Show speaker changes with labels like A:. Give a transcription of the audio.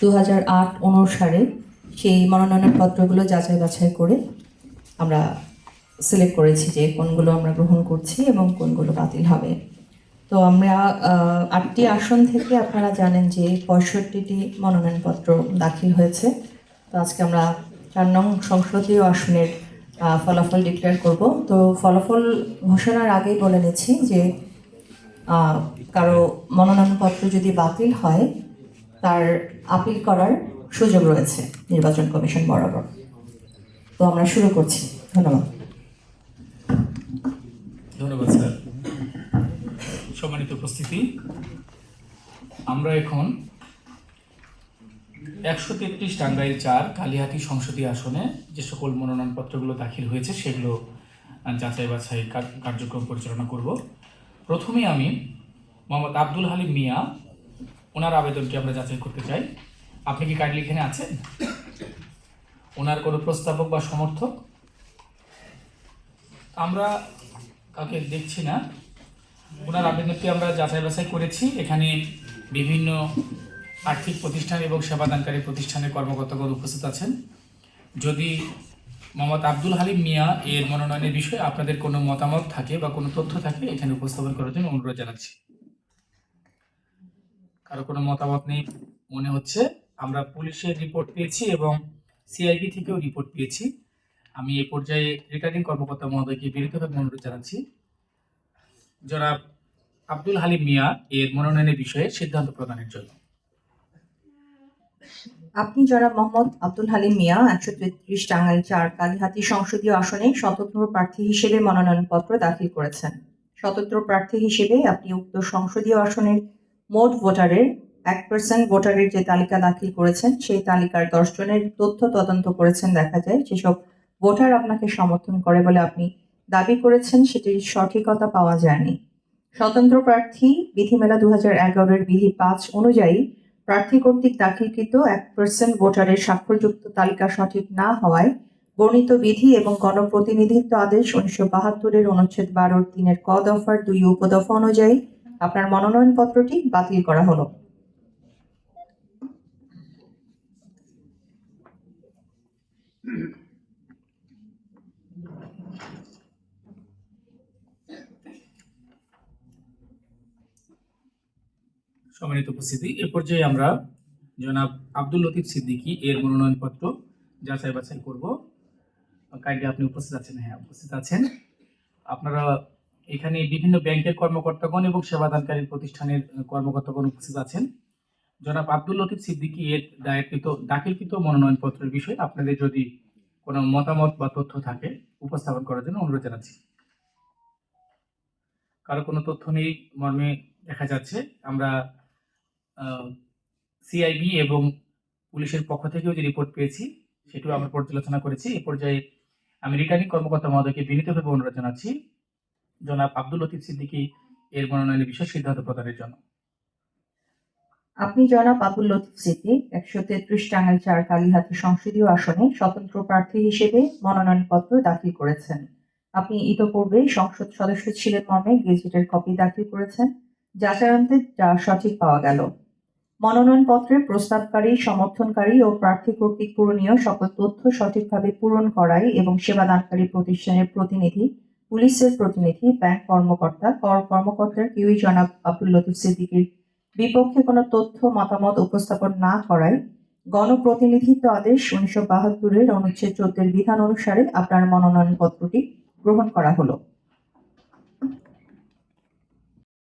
A: দু হাজার আট অনুসারে সেই মনোনয়ন পত্রগুলো যাচাই বাছাই করে আমরা সিলেক্ট করেছি যে কোনগুলো আমরা গ্রহণ করছি এবং কোনগুলো বাতিল হবে। তো আমরা আটটি আসন থেকে আপনারা জানেন যে পঁয়ষট্টিটি মনোনয়নপত্র দাখিল হয়েছে। তো আজকে আমরা চার নং সংসদীয় আসনের ফলাফল ডিক্লেয়ার করব। তো ফলাফল ঘোষণার আগেই বলে নিচ্ছি যে কারও মনোনয়নপত্র যদি বাতিল হয়, তার আপিল করার সুযোগ রয়েছে নির্বাচন কমিশন বরাবর। তো আমরা শুরু করছি। ধন্যবাদ।
B: ধন্যবাদ, স্যার। সম্মানিত উপস্থিতি। আমরা এখন একশো তেত্রিশ টাঙ্গাইল চার কালিহাতি সংসদীয় আসনে যে সকল মনোনয়নপত্রগুলো দাখিল হয়েছে সেগুলো যাচাই বাছাই কার্যক্রম পরিচালনা করব। প্রথমেই আমি মোহাম্মদ আব্দুল হালিম মিয়া ওনার আবেদনটি আমরা যাচাই করতে চাই। আপনি কি কাইন্ডলি এখানে আছেন? ওনার কোনো প্রস্তাবক বা সমর্থক? আমরা কাউকে দেখছি না। ওনার আবেদনটি আমরা যাচাই বাছাই করেছি। এখানে বিভিন্ন আর্থিক প্রতিষ্ঠান এবং সেবাদানকারী প্রতিষ্ঠানের কর্মকর্তাগণ উপস্থিত আছেন। যদি মোহাম্মদ আব্দুল হালিম মিয়া এর মনোনয়নের বিষয়ে আপনাদের কোনো মতামত থাকে বা কোনো তথ্য থাকে, এখানে উপস্থাপন করার জন্য অনুরোধ জানাচ্ছি। কারও কোনো মতামত নেই, মনে হচ্ছে আমরা পুলিশের রিপোর্ট পেয়েছি এবং সিআইবি থেকেও রিপোর্ট পেয়েছি। আমি এ পর্যায়ে রিটার্নিং কর্মকর্তা মহোদয়কে বিনীতভাবে অনুরোধ জানাচ্ছি। জনাব আব্দুল হালিম মিয়া এর মনোনয়নের বিষয়ে সিদ্ধান্ত প্রদানের জন্য।
A: আপনি জনাব মোহাম্মদ আব্দুল হালিম মিয়া, একশো তেত্রিশ টাঙ্গাইল চার কালিহাতি সংসদীয় আসনে স্বতন্ত্র প্রার্থী হিসেবে মনোনয়নপত্র দাখিল করেছেন। স্বতন্ত্র প্রার্থী হিসেবে আপনি উক্ত সংসদীয় আসনের মোট ভোটারের এক পার্সেন্ট ভোটারের যে তালিকা দাখিল করেছেন, সেই তালিকার দশ জনের তথ্য তদন্ত করেছেন দেখা যায়। যেসব ভোটার আপনাকে সমর্থন করে বলে আপনি দাবি করেছেন, সেটির সঠিকতা পাওয়া যায়নি। স্বতন্ত্র প্রার্থী বিধিমেলা দু হাজার এগারোর বিধি পাঁচ অনুযায়ী প্রার্থী কর্তৃক দাখিলকৃত এক পার্সেন্ট ভোটারের স্বাক্ষরযুক্ত তালিকা সঠিক না হওয়ায় বর্ণিত বিধি এবং গণপ্রতিনিধিত্ব আদেশ উনিশশো বাহাত্তরের অনুচ্ছেদ বারোর তিনের ক দফার দুই উপদফা অনুযায়ী আপনার মনোনয়নপত্রটি বাতিল করা হলো।
B: সম্মানিত উপস্থিতি, এ পর্যায়ে আমরা জনাব আব্দুল লতিফ সিদ্দিকী এর মনোনয়নপত্র যাচাই বাছাই করব। কাইন্ডলি আপনি উপস্থিত আছেন? হ্যাঁ উপস্থিত আছেন। আপনারা এখানে বিভিন্ন ব্যাংকের কর্মকর্তাগণ এবং সেবাদানকারী প্রতিষ্ঠানের কর্মকর্তাগণ উপস্থিত আছেন। জনাব আব্দুল লতিফ সিদ্দিকী এর দায়েরকৃত, দাখিলকৃত মনোনয়নপত্রের বিষয়ে আপনাদের যদি কোনো মতামত বা তথ্য থাকে, উপস্থাপন করার জন্য অনুরোধ জানাচ্ছি। কারও কোনো তথ্য নেই, মর্মে দেখা যাচ্ছে, আমরা সিআইবি এবং পুলিশের পক্ষ থেকেও যে রিপোর্ট পেয়েছি, সেটিও আমরা পর্যালোচনা করেছি। এ পর্যায়ে আমি রিটার্নিং কর্মকর্তা মহোদয়কে বিনীতভাবে অনুরোধ জানাচ্ছি জনাব আব্দুল লতিফ সিদ্দিকী এর মনোনয়নের বিষয়ে সিদ্ধান্ত প্রদানের জন্য।
A: আপনি জনাব আবুল লতিফ সিদ্দিক, একশো তেত্রিশ টাঙ্গাইল চার কালীহাতি সংসদীয় আসনে স্বতন্ত্র প্রার্থী হিসেবে মনোনয়নপত্র দাখিল করেছেন। আপনি ইতোপূর্বে সংসদ সদস্য ছিলেন মর্মে, গেজেটের কপি দাখিল করেছেন যাচারান্তে যা সঠিক পাওয়া গেল। মনোনয়নপত্রে প্রস্তাবকারী, সমর্থনকারী ও প্রার্থী কর্তৃক পূরণীয় সকল তথ্য সঠিকভাবে পূরণ করায় এবং সেবাদানকারী প্রতিষ্ঠানের প্রতিনিধি পুলিশের প্রতিনিধি ব্যাংক কর্মকর্তা, কর কর্মকর্তার কেউই জনাব আব্দুল লতিফ সিদ্দিকের বিপক্ষে কোনো তথ্য, মতামত উপস্থাপন না করায় গণপ্রতিনিধিত্ব আদেশ উনিশশো বাহাত্তরের অনুচ্ছেদ চোদ্দের বিধান অনুসারে আপনার মনোনয়নপত্রটি গ্রহণ করা হলো।